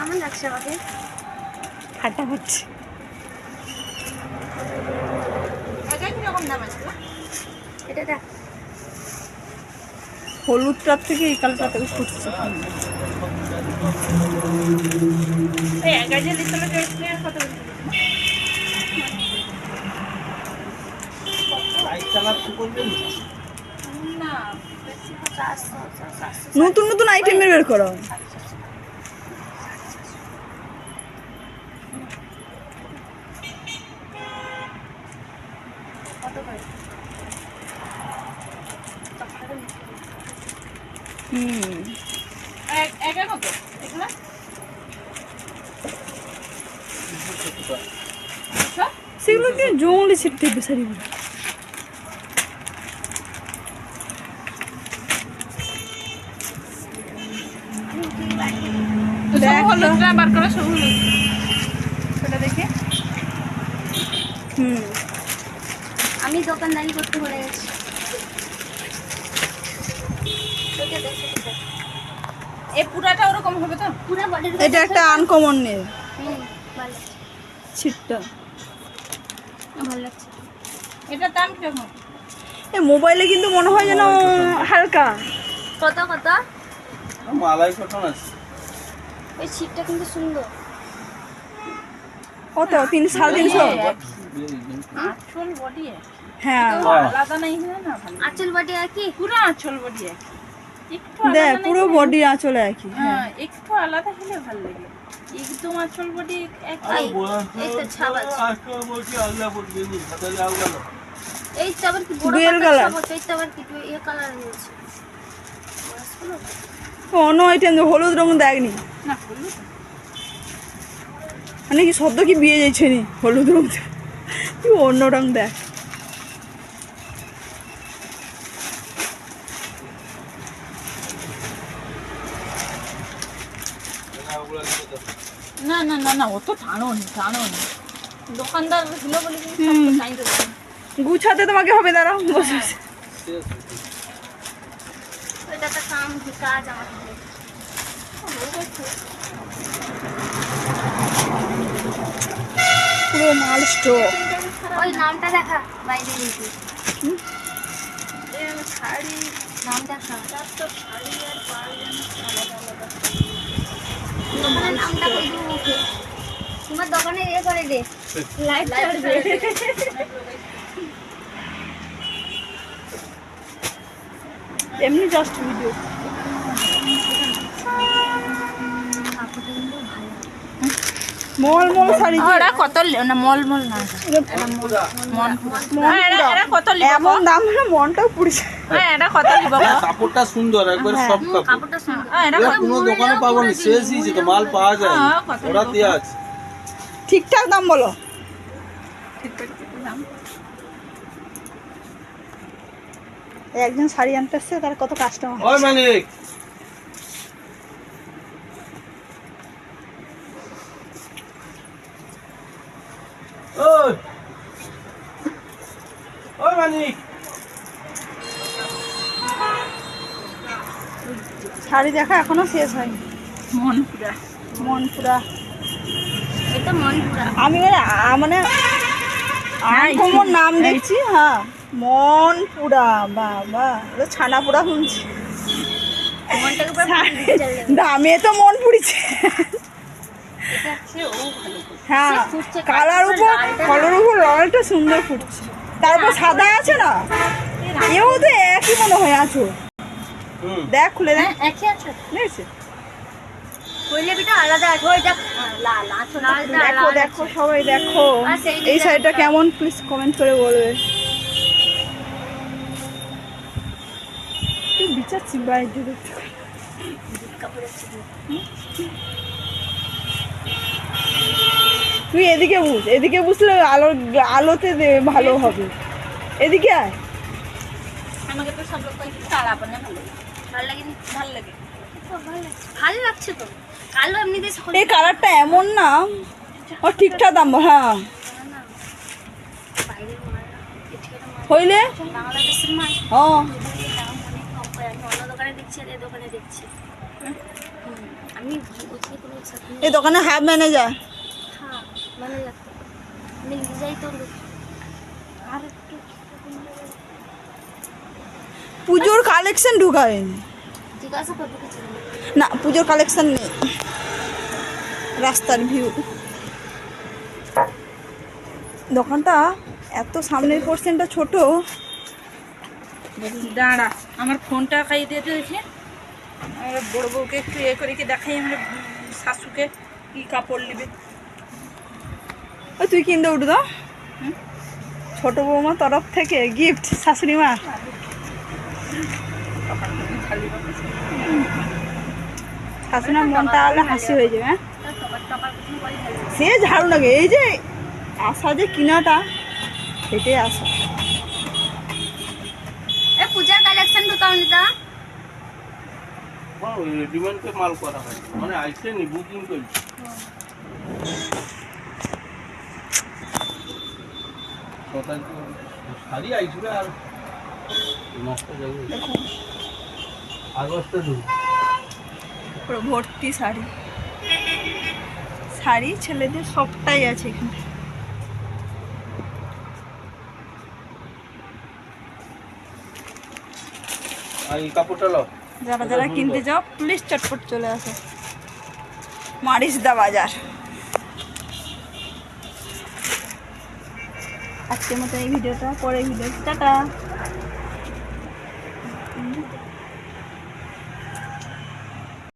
কেমন লাগছে আমাকে? হাঁটা হচ্ছে। এটা কীরকম দাম আছে এটা দেখ। হলুদটার থেকে এই কালারটা থেকে ফুটছে নতুন নতুন আইটেমের বের করো। হুম এক কত এগুলো জঙ্গলে ছিটতে হবে তো। বার করা সব সেটা দেখে হুম। দোকানদারি করতে ভুলে গেছি। এই পুরাটা ওরকম হবে তো? পুরা বডির এটা একটা আনকমন নেই হুম ভালো ছিটটা। ভালো লাগছে। এটার দাম কীরকম এ মোবাইলে কিন্তু মনে হয় যেন হালকা। কত কত? মালাই কটন আছে। এই ছিটটা কিন্তু সুন্দর। কত? তিন সাড়ে তিনশো? বডি হ্যাঁ। আলাদা নাই না আঁচল বডি একই? পুরো আঁচল বডি একই। একটু দেখ পুরো বডি আঁচলে একই হ্যাঁ একটু আলাদা হলে ভালো লাগে। একদম আঁচল বডি একই। এই তো ছাপ আছে। আজকাল বলছি আল্লাহ বলছি তাহলে আউ গেল এই তো আবার কি বড় Dual পাতার colour? ছাপ আছে, এই তো আবার কি এ কালার হয়েছে? অন্য আইটেম হলুদ রঙ দেখনি না। হলুদ মানে কি শব্দ কি বিয়ে যাচ্ছে নি? হলুদ রঙ তুই অন্য রঙ দেখ। না না না না ও তো টানো নি টানো নি দোকানদার হলো বলে গুছাতে তোমাকে হবে দাঁড়াও বসে পুরো মাল স্টক ওই নামটা দেখা বাইরে দিয়েছি। শাড়ি নাম দেখা তো শাড়ি আর পাড় আলাদা আলাদা দোকানের নামটা কই দিব মুখে তোমার দোকানে ইয়ে করে দে। লাইট এমনি just video mall mall sari ওরা কত না মল মল না। এরা কত এমন দাম মনটাও পুড়ছে হ্যাঁ এটা কত লিব কাপড়টা সুন্দর একবার সব কাপড়। কাপড়টা সুন্দর। এরা কোনো দোকানে পাবো না শেষ হয়েছে তো মাল পাওয়া যায়। না। হ্যাঁ, ওরা দেওয়া আছে। ঠিকঠাক দাম বলো। একজন শাড়ি আনতে আসছে তার কত কাস্টমার মালিক। শাড়ি দেখা এখনও শেষ হয়নি। মন পুরা মন পুরা এটা মন পুরা আমি মানে মানে আনকমন নাম দেখছি হ্যাঁ। মন পুরা বাবা ছানা পুরা শুনছি। দামে তো মন পুড়িছে। হ্যাঁ কালার উপর কালার উপর লালটা সুন্দর ফুটছে। তারপর সাদা আছে না? এও তো একই মনে হয় আছো দেখ খুলে দেখ। হ্যাঁ একই আছে দেখছি আলাদা ওইটা লাল আছো দেখো দেখো সবাই দেখো। এই শাড়িটা কেমন? প্লিজ কমেন্ট করে বলবে। তুই বিচারছি বাইরে দেখতে তুই এদিকে বুঝ এদিকে বুঝলে আলো আলোতে ভালো হবে। এদিকে আয়। আমাকে তো সব লোক বানা ভালো ভালো লাগে ভালো লাগে। ভালো লাগছে তো। কালো এমনিতে এই কালারটা এমন না। ও ঠিকঠাক দাম হ্যাঁ। হইলে? হ্যাঁ। এই দোকানে ম্যানেজার হ্যাঁ আর পুজোর কালেকশন ঢুকায়নি। জিজ্ঞাসা করব কিছু না। পুজোর কালেকশন নেই। রাস্তার ভিউ দোকানটা এত সামনের পোর্শনটা ছোট। দাঁড়া আমার ফোনটা খাইয়ে দিয়ে দিয়েছে। আমরা বড় বউকে একটু এ করে কি দেখাই আমরা শাশুকে কি কাপড় নেবে। ও তুই কিনতে উঠু ছোট বৌমা তরফ থেকে গিফট শাশুড়ি মা শাশুড়ি মার মনটা আলাদা হাসি হয়ে যাবে হ্যাঁ? সে ঝাড়ু লাগে এই যে আসা যে কিনাটা সেটাই আসা। এ পূজার কালেকশন ঢুকাও নিতা রেডিমেডকে মাল করা হয়। মানে আইসেনি বুকিং করছি। শাড়ি আইসবে আর নষ্ট যাবে। আগস্টে পুরো ভর্তি শাড়ি। শাড়ি ছেলেদের সবটাই আছে এখানে। যারা যারা কিনতে যাও প্লিজ চটপট চলে আসো। মারিসদা বাজার। আজকের মতো এই ভিডিওটা পরে ভিডিও। টাটা।